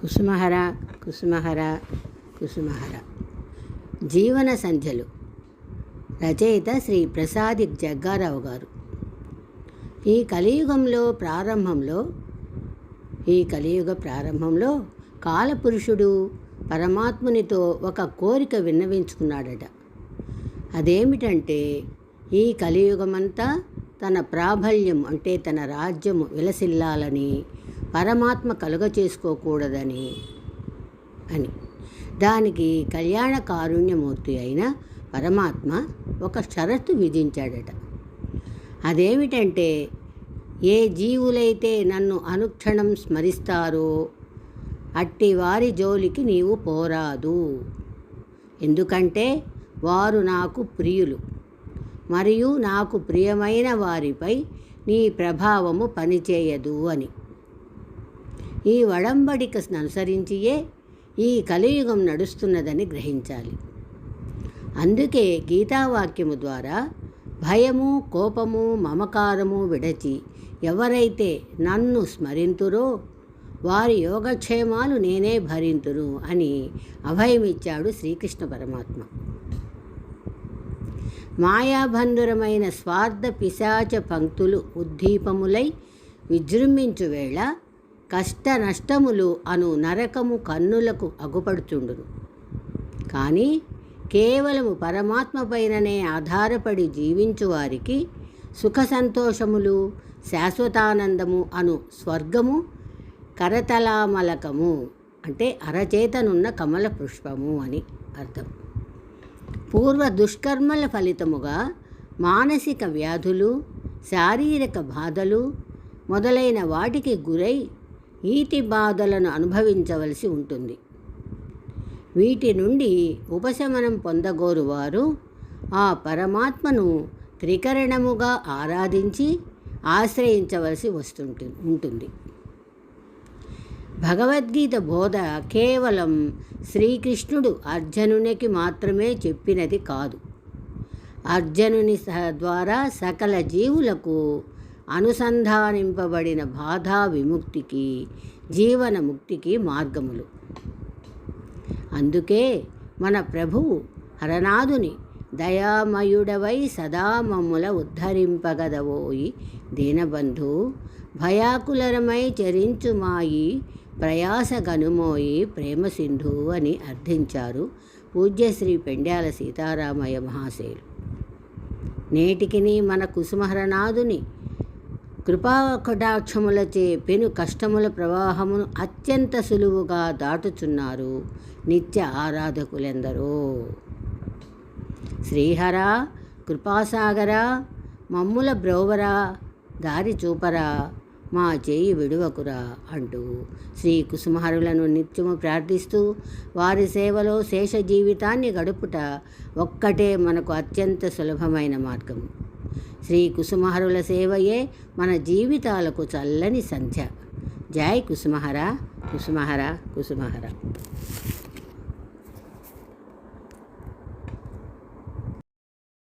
కుసుమహర కుసుమహర కుసుమహర. జీవన సంధ్యలు. రచయిత శ్రీ ప్రసాది జగ్గారావు గారు. ఈ కలియుగంలో ప్రారంభంలో ఈ కలియుగ ప్రారంభంలో కాలపురుషుడు పరమాత్మునితో ఒక కోరిక విన్నవించుకున్నాడట. అదేమిటంటే ఈ కలియుగమంతా తన ప్రాబల్యం అంటే తన రాజ్యము విలసిల్లాలని పరమాత్మ కలుగ చేసుకోకూడదని అని. దానికి కళ్యాణ కారుణ్యమూర్తి అయిన పరమాత్మ ఒక షరతు విధించాడట. అదేమిటంటే ఏ జీవులైతే నన్ను అనుక్షణం స్మరిస్తారో అట్టి వారి జోలికి నీవు పోరాదు. ఎందుకంటే వారు నాకు ప్రియులు మరియు నాకు ప్రియమైన వారిపై నీ ప్రభావము పనిచేయదు అని. ఈ వడంబడికను అనుసరించియే ఈ కలియుగం నడుస్తున్నదని గ్రహించాలి. అందుకే గీతావాక్యము ద్వారా భయము కోపము మమకారము విడచి ఎవరైతే నన్ను స్మరింతురో వారి యోగక్షేమాలు నేనే భరింతురు అని అభయమిచ్చాడు శ్రీకృష్ణ పరమాత్మ. మాయాబంధురమైన స్వార్థ పిశాచ పంక్తులు ఉద్దీపములై విజృంభించు వేళ కష్ట నష్టములు అను నరకము కన్నులకు అగుపడుచుండును. కానీ కేవలము పరమాత్మ పైననే ఆధారపడి జీవించువారికి సుఖ సంతోషములు శాశ్వతానందము అను స్వర్గము కరతలామలకము అంటే అరచేతనున్న కమల పుష్పము అని అర్థం. పూర్వ దుష్కర్మల ఫలితముగా మానసిక వ్యాధులు శారీరక బాధలు మొదలైన వాటికి గురై ఈతి బాధలను అనుభవించవలసి ఉంటుంది. వీటి నుండి ఉపశమనం పొందగోరువారు ఆ పరమాత్మను త్రికరణముగా ఆరాధించి ఆశ్రయించవలసి వస్తుంటు ఉంటుంది. భగవద్గీత బోధ కేవలం శ్రీకృష్ణుడు అర్జునునికి మాత్రమే చెప్పినది కాదు. అర్జునుని ద్వారా సకల జీవులకు అనుసంధానింపబడిన బాధా విముక్తికి జీవన ముక్తికి మార్గములు. అందుకే మన ప్రభువు హరనాథుని దయామయుడవై సదా మమ్ముల ఉద్ధరింపగదవోయి దీనబంధు భయాకులరమై చరించుమాయి ప్రయాస గనుమోయి ప్రేమసింధు అని అర్థించారు పూజ్యశ్రీ పెండ్యాల సీతారామయ్య మహాశయులు. నేటికిని మన కుసుమహరనాథుని కృపాకటాక్షములచే పెను కష్టముల ప్రవాహమును అత్యంత సులువుగా దాటుచున్నారు నిత్య ఆరాధకులెందరో. శ్రీహర కృపాసాగర మమ్ముల బ్రోవరా దారి చూపరా మా చేయి విడువకురా అంటూ శ్రీ కుసుమహరులను నిత్యము ప్రార్థిస్తూ వారి సేవలో శేష జీవితాన్ని గడుపుట ఒక్కటే మనకు అత్యంత సులభమైన మార్గం శ్రీ కుసుమహరుల సేవయే మన జీవితాలకు చల్లని సంధ్య. జై కుసుమహర కుసుమహర కుసుమహర.